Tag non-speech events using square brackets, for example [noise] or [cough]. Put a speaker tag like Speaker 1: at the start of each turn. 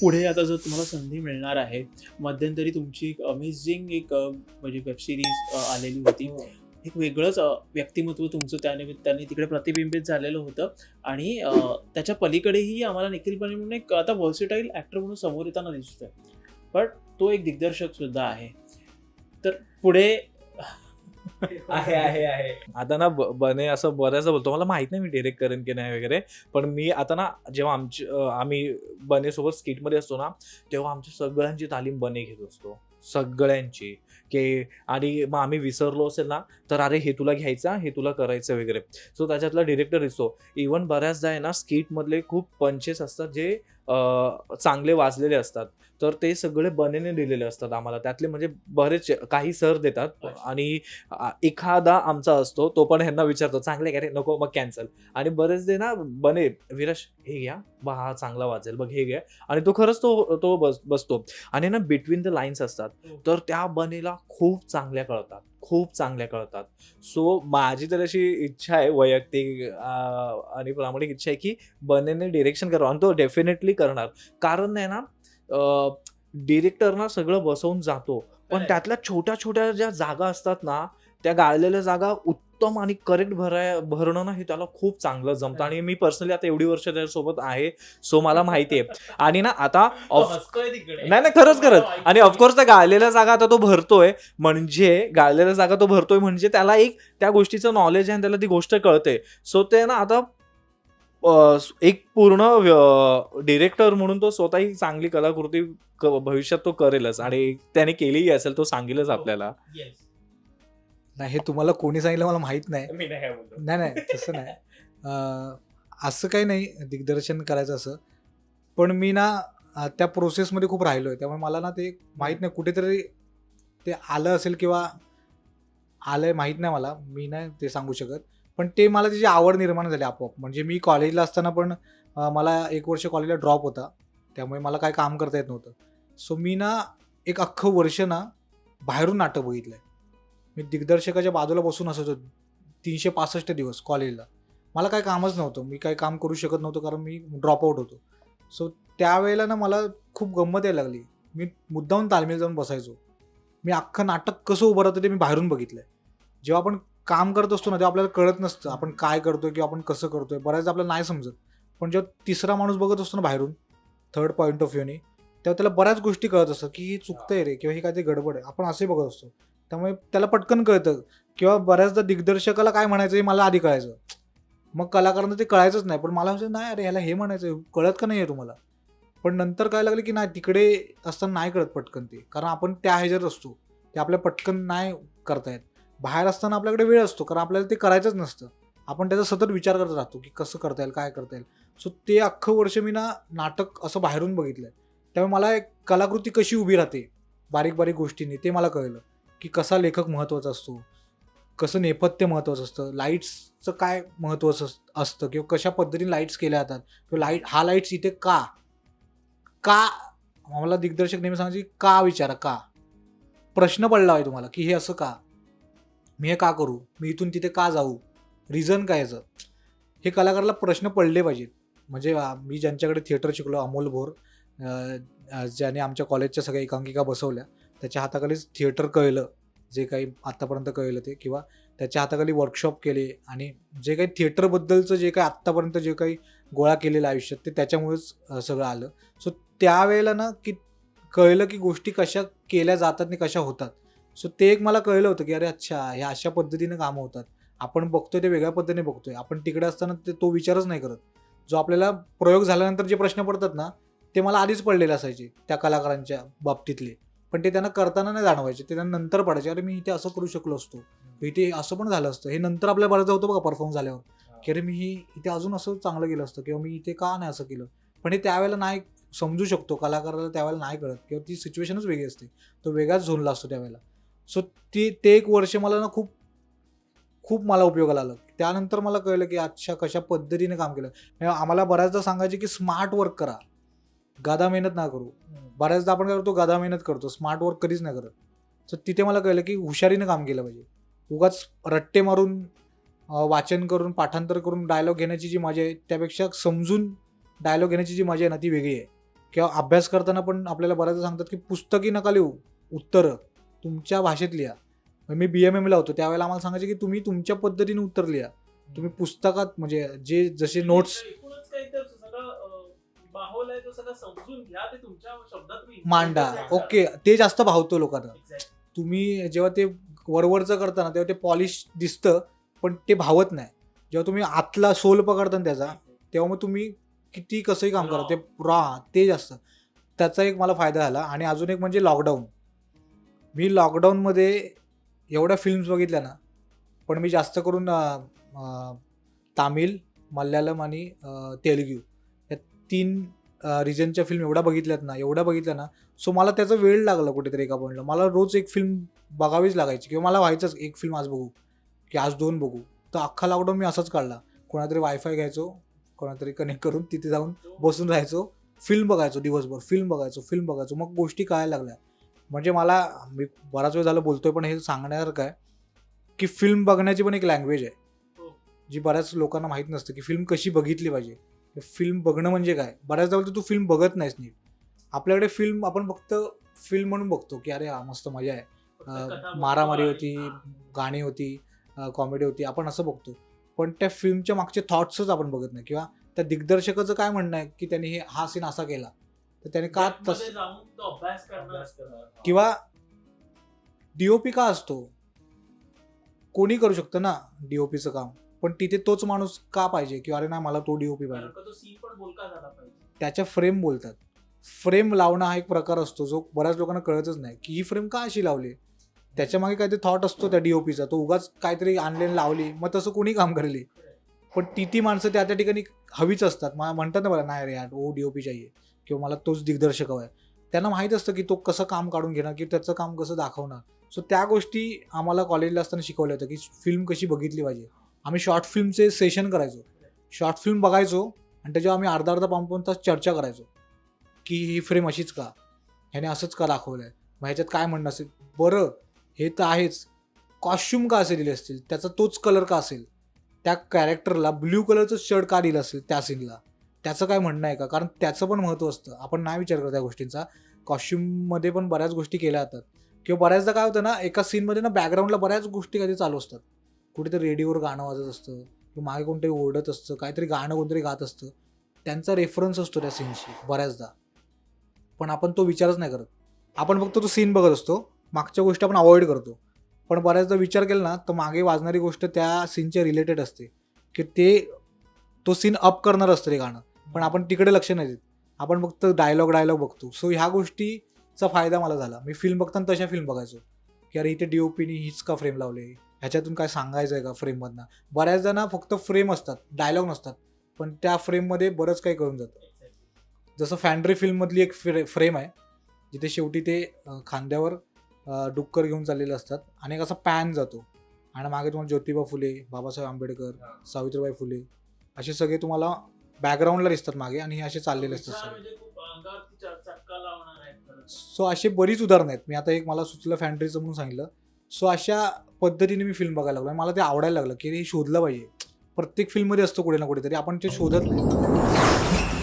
Speaker 1: पुढे आता जर तुम्हाला संधी मिळणार आहे मध्यंतरी तुमची एक अमेझिंग एक म्हणजे वेब सिरीज आलेली होती. एक वेगळंच व्यक्तिमत्व तुमचं त्यानिमित्ताने तिकडे प्रतिबिंबित झालेलं होतं. आणि त्याच्या पलीकडेही आम्हाला निखिलपणे म्हणून एक आता व्हर्सिटाईल ॲक्टर म्हणून समोर येताना दिसतोय. पण तो एक दिग्दर्शक सुद्धा आहे. तर पुढे [laughs]
Speaker 2: आहे आहे आहे. आता ना बने असं बऱ्याचदा बोलतो. मला माहीत नाही मी डिरेक्ट करेन की नाही वगैरे. पण मी आता ना जेव्हा आमची आम्ही बनेसोबत स्किटमध्ये असतो ना तेव्हा आमच्या सगळ्यांची तालीम बने घेत असतो. सगळ्यांची. की आणि मग आम्ही विसरलो असेल ना तर अरे हे तुला घ्यायचं हे तुला करायचं वगैरे. सो त्याच्यातला डिरेक्टर दिसतो. इवन बऱ्याचदा आहे ना स्किटमधले खूप पंचेस असतात जे चांगले वाजलेले असतात. तर ते सगळे बनेने दिलेले असतात आम्हाला. त्यातले म्हणजे बरेच काही सर देतात आणि एखादा आमचा असतो तो पण ह्यांना विचारतो चांगले का रे? नको मग कॅन्सल आणि बरेचदे ना बने विराश हे घ्या. बा हा चांगला वाजेल. बघ हे घ्या. आणि तो खरंच तो तो बस बसतो. आणि ना बिटवीन द लाईन्स असतात. तर त्या बनेला खूप चांगल्या कळतात. खूप चांगल्या कळतात. सो माझी तर अशी इच्छा आहे वैयक्तिक आणि प्रामाणिक इच्छा आहे की बनेने डिरेक्शन करावं. आणि तो डेफिनेटली करणार. कारण आहे ना डिरेक्टर ना सगळं बसवून जातो. पण. त्यातल्या छोट्या छोट्या ज्या जागा असतात ना त्या गाळलेल्या जागा उत्तम आणि करेक्ट भराय भरणं ना हे त्याला खूप चांगलं जमतं. आणि मी पर्सनली आता एवढी वर्ष त्याच्यासोबत आहे सो मला माहिती आहे. आणि ना आता [laughs] ऑफ नाही नाही खरंच खरंच. आणि ऑफकोर्स त्या गाळलेल्या जागा आता तो भरतोय. म्हणजे गाळलेल्या जागा तो भरतोय म्हणजे त्याला एक त्या गोष्टीचं नॉलेज आहे आणि त्याला ती गोष्ट कळते. सो ते ना आता एक पूर्ण डिरेक्टर म्हणून तो स्वतःही चांगली कलाकृती भविष्यात तो करेलच. आणि त्याने केलीही असेल तो सांगेलच आपल्याला.
Speaker 1: Yes.
Speaker 3: नाही हे तुम्हाला कोणी सांगितलं मला माहीत नाही.
Speaker 1: मी नाही काय
Speaker 3: नाही नाही तसं नाही. [laughs] अं, असं काही नाही दिग्दर्शन करायचं असं. पण मी ना अं, त्या प्रोसेसमध्ये खूप राहिलो आहे त्यामुळे मला ना ते माहीत नाही कुठेतरी ते आलं असेल किंवा आलं आहे माहीत नाही मला. मी नाही ते सांगू शकत. पण ते मला त्याची आवड निर्माण झाली आपोआप. म्हणजे मी कॉलेजला असताना पण अं, मला एक वर्ष कॉलेजला ड्रॉप होता. त्यामुळे मला काय काम करता येत नव्हतं. सो मी ना एक अख्खं वर्ष ना बाहेरून नाटक बघितलं आहे मी दिग्दर्शकाच्या बाजूला बसून असायचो तीनशे पासष्ट दिवस कॉलेजला. मला काय कामच नव्हतं. मी काही काम करू शकत नव्हतो कारण मी ड्रॉपआउट होतो. सो त्यावेळेला ना मला खूप गंमत यायला लागली. मी मुद्दाहून तालमीला जाऊन बसायचो. मी अख्खं नाटक कसं उभं राहतं ते मी बाहेरून बघितलंय. जेव्हा आपण काम करत असतो ना तेव्हा आपल्याला कळत नसतं. आपण काय करतोय किंवा आपण कसं करतोय. बऱ्याचदा आपल्याला नाही समजत. पण जेव्हा तिसरा माणूस बघत असतो ना बाहेरून थर्ड पॉईंट ऑफ व्ह्यूने तेव्हा त्याला बऱ्याच गोष्टी कळत असतात की ही चुकतंय रे किंवा ही काहीतरी गडबड आहे. आपण असे बघत असतो. त्यामुळे त्याला पटकन कळतं. किंवा बऱ्याचदा दिग्दर्शकाला काय म्हणायचं हे मला आधी कळायचं. मग कलाकारांना ते कळायचंच नाही. पण मला असं नाही अरे ह्याला हे म्हणायचं कळत का नाही आहे तुम्हाला? पण नंतर काय लागलं की नाही तिकडे असताना नाही कळत पटकन ते. कारण आपण त्या ह्याच्यात असतो. ते आपल्या पटकन नाही करता येत. बाहेर असताना आपल्याकडे वेळ असतो. कारण आपल्याला ते करायचंच नसतं. आपण त्याचा सतत विचार करत राहतो की कसं करता येईल काय करता येईल. सो ते अख्खं वर्ष मी ना नाटक असं बाहेरून बघितलं त्यामुळे मला एक कलाकृती कशी उभी राहते बारीक बारीक गोष्टींनी ते मला कळलं. की कसा लेखक महत्त्वाचा असतो? कसं नेपथ्य महत्त्वाचं असतं? लाईट्सचं काय महत्त्वाचं अस- असतं? किंवा कशा पद्धतीने लाईट्स केल्या जातात? किंवा लाइट हा लाईट्स इथे का? का? मला दिग्दर्शक नेहमी सांगायचे का विचारा का? प्रश्न पडला आहे तुम्हाला की हे असं का? मी हे का करू? मी इथून तिथे का जाऊ? रिझन काय याचं? हे कलाकाराला प्रश्न पडले पाहिजेत. म्हणजे मी ज्यांच्याकडे थिएटर शिकलो अमोल भोर ज्याने आमच्या कॉलेजच्या सगळ्या एकांकिका बसवल्या त्याच्या हाताखालीच थिएटर कळलं जे काही आत्तापर्यंत कळलं ते किंवा त्याच्या हाताखाली वर्कशॉप केले आणि जे काही थिएटरबद्दलचं जे काही आत्तापर्यंत जे काही गोळा केलेलं आयुष्यात ते त्याच्यामुळेच सगळं आलं. सो त्यावेळेला ना की कळलं की गोष्टी कशा केल्या जातात आणि कशा होतात. सो ते एक मला कळलं होतं की अरे अच्छा ह्या अशा पद्धतीने कामं होतात. आपण बघतोय ते वेगळ्या पद्धतीने बघतोय. आपण तिकडे असताना ते तो विचारच नाही करत. जो आपल्याला प्रयोग झाल्यानंतर जे प्रश्न पडतात ना ते मला आधीच पडलेले असायचे त्या कलाकारांच्या बाबतीतले. पण ते त्यांना करताना नाही जाणवायचे. ते त्यांना नंतर पडायचे. अरे मी इथे असं करू शकलो असतो. इथे असं पण झालं असतं. हे नंतर आपल्याला बऱ्याचदा होतं बघा परफॉर्म झाल्यावर. की अरे मी ही इथे अजून असं चांगलं केलं असतं किंवा मी इथे का नाही असं केलं? पण हे त्यावेळेला नाही समजू शकतो. कलाकाराला त्यावेळेला नाही कळत. किंवा ती सिच्युएशनच वेगळी असते. तो वेगळाच झोनला असतो त्यावेळेला. सो ती ते एक वर्ष मला ना खूप खूप मला उपयोगाला आलं. त्यानंतर मला कळलं की अच्छा कशा पद्धतीने काम केलं. म्हणजे आम्हाला बऱ्याचदा सांगायचे की स्मार्ट वर्क करा. गादा मेहनत ना करू. बऱ्याचदा आपण काय करतो गदा मेहनत करतो स्मार्ट वर्क कधीच नाही करत. तर तिथे मला कळलं की हुशारीनं काम केलं पाहिजे. उगाच रट्टे मारून वाचन करून पाठांतर करून डायलॉग घेण्याची जी मजा आहे त्यापेक्षा समजून डायलॉग घेण्याची जी मजा आहे ना ती वेगळी आहे. किंवा अभ्यास करताना पण आपल्याला बऱ्याचदा सांगतात की पुस्तकी नका लिहू उत्तरं. तुमच्या भाषेत लिहा. मी बी एम एम होतो त्यावेळेला आम्हाला सांगायचे की तुम्ही तुमच्या पद्धतीने उत्तर लिहा. तुम्ही पुस्तकात म्हणजे जे जसे नोट्स
Speaker 1: तो सगळं समजून घ्या ते तुमच्या शब्दात तुम्ही
Speaker 3: मांडा. ओके. ते जास्त भावतो लोकांना. तुम्ही जेव्हा ते वरवरचं करता ना तेव्हा ते पॉलिश दिसतं पण ते भावत नाही. जेव्हा तुम्ही आतला सोल पकडता ना त्याचा तेव्हा मग तुम्ही किती कसंही काम करा ते रॉ ते जास्त. त्याचा एक मला फायदा झाला. आणि अजून एक म्हणजे लॉकडाऊन मी लॉकडाऊनमध्ये एवढ्या फिल्म्स बघितल्या ना पण मी जास्त करून तामिळ मल्याळम आणि तेलुगू या तीन रिजनच्या फिल्म एवढ्या बघितल्यात ना एवढ्या बघितल्या ना सो मला त्याचा वेळ लागला कुठेतरी एका पॉईंटला मला रोज एक फिल्म बघावीच लागायची किंवा मला व्हायचंच एक फिल्म आज बघू की आज दोन बघू. तर अख्खा लॉकडाऊन मी असंच काढला. कोणातरी वायफाय घ्यायचो कोणातरी कनेक्ट करून तिथे जाऊन बसून राहायचो फिल्म बघायचो दिवसभर फिल्म बघायचो फिल्म बघायचो. मग गोष्टी कळायला लागल्या. म्हणजे मला मी बराच वेळ झालं बोलतोय पण हे सांगण्यासारखं आहे की फिल्म बघण्याची पण एक लँग्वेज आहे.
Speaker 1: हो.
Speaker 3: जी बऱ्याच लोकांना माहीत नसतं की फिल्म कशी बघितली पाहिजे. फिल्म बघणं म्हणजे काय? बऱ्याचदा बोलतो तू फिल्म बघत नाहीस नीट. आपल्याकडे फिल्म आपण फक्त फिल्म म्हणून बघतो की अरे हा मस्त मजा आहे. मारामारी होती गाणी होती कॉमेडी होती आपण असं बघतो. पण त्या फिल्मच्या मागचे थॉट्सच आपण बघत नाही. किंवा त्या दिग्दर्शकाचं काय म्हणणं आहे की त्यांनी हे हा सीन असा केला. तर त्याने का तस
Speaker 1: जाऊन तो अभ्यास करणार.
Speaker 3: किंवा डीओपी का असतो? कोणी करू शकतं ना डीओपीचं काम? पण तिथे तोच माणूस का पाहिजे? किंवा अरे नाही मला तो डीओपी पाहिजे.
Speaker 1: का
Speaker 3: त्याच्या फ्रेम बोलतात. फ्रेम लावणं हा एक प्रकार असतो जो बऱ्याच लोकांना कळतच नाही. की ही फ्रेम का अशी लावली? त्याच्यामागे काहीतरी थॉट असतो त्या डीओपीचा तो उगाच काहीतरी आणलेलं लावली मग तसं कोणी काम करेल? पण ती ती माणसं त्या त्या ठिकाणी हवीच असतात. मला म्हणतात ना मला नाही रे यार ओ डीओपी चाहिए. किंवा मला तोच दिग्दर्शक हवा आहे त्यांना माहीत असतं की तो कसं काम काढून घेणार की त्याचं काम कसं दाखवणार. सो त्या गोष्टी आम्हाला कॉलेजला असताना शिकवल्या होत्या की फिल्म कशी बघितली पाहिजे. आम्ही शॉर्ट फिल्मचे सेशन करायचो. शॉर्ट फिल्म बघायचो आणि त्याच्यावर आम्ही अर्धा अर्धा पाऊन पाऊन तास चर्चा करायचो. की ही फ्रेम अशीच का? ह्याने असंच का दाखवलं आहे मग ह्याच्यात काय म्हणणं असेल? बरं हे तर आहेच. कॉस्ट्युम का असे दिले असतील? त्याचा तोच कलर का असेल? त्या कॅरेक्टरला ब्ल्यू कलरचं शर्ट का दिलं असेल त्या सीनला त्याचं काय म्हणणं आहे का? कारण त्याचं पण महत्त्व असतं. आपण नाही विचार करत त्या गोष्टींचा. कॉस्ट्युममध्ये पण बऱ्याच गोष्टी केल्या जातात. किंवा बऱ्याचदा काय होतं ना एका सीनमध्ये ना बॅकग्राऊंडला बऱ्याच गोष्टी कधी चालू असतात. कुठेतरी रेडिओवर गाणं वाजत असतं किंवा मागे कोणतरी ओरडत असतं काहीतरी गाणं कोणतरी गात असतं. त्यांचा रेफरन्स असतो त्या सीनशी बऱ्याचदा. पण आपण तो विचारच नाही करत. आपण फक्त तो सीन बघत असतो. मागच्या गोष्टी आपण अवॉइड करतो. पण बऱ्याचदा विचार केला ना तर मागे वाजणारी गोष्ट त्या सीनच्या रिलेटेड असते. की ते तो सीन अप करणार असतं ते गाणं. पण आपण तिकडे लक्ष नाही देत. आपण फक्त डायलॉग डायलॉग बघतो. सो ह्या गोष्टीचा फायदा मला झाला. मी फिल्म बघताना तशा फिल्म बघायचो. की अरे इथे डीओपीनी हीच का फ्रेम लावले? ह्याच्यातून काय सांगायचं आहे का फ्रेममधनं बऱ्याचदा ना फक्त फ्रेम असतात डायलॉग नसतात. पण त्या फ्रेममध्ये बरंच काही करून जातं. जसं फॅन्ड्री फिल्ममधली एक फ्रे फ्रेम आहे जिथे शेवटी ते खांद्यावर डुक्कर घेऊन चाललेले असतात आणि एक असा पॅन जातो. आणि मागे तुम्हाला ज्योतिबा फुले बाबासाहेब आंबेडकर सावित्रीबाई फुले असे सगळे तुम्हाला बॅकग्राऊंडला दिसतात मागे आणि हे असे चाललेले असतात सगळे. सो असे बरीच उदाहरणं आहेत. मी आता एक मला सुचलं फॅन्ड्रीचं म्हणून सांगितलं. सो अशा पद्धतीने मी फिल्म बघायला लागलो मला ते आवडायला लागलं की हे शोधलं पाहिजे. प्रत्येक फिल्ममध्ये असतं कुठे ना कुठेतरी. आपण ते शोधत नाही.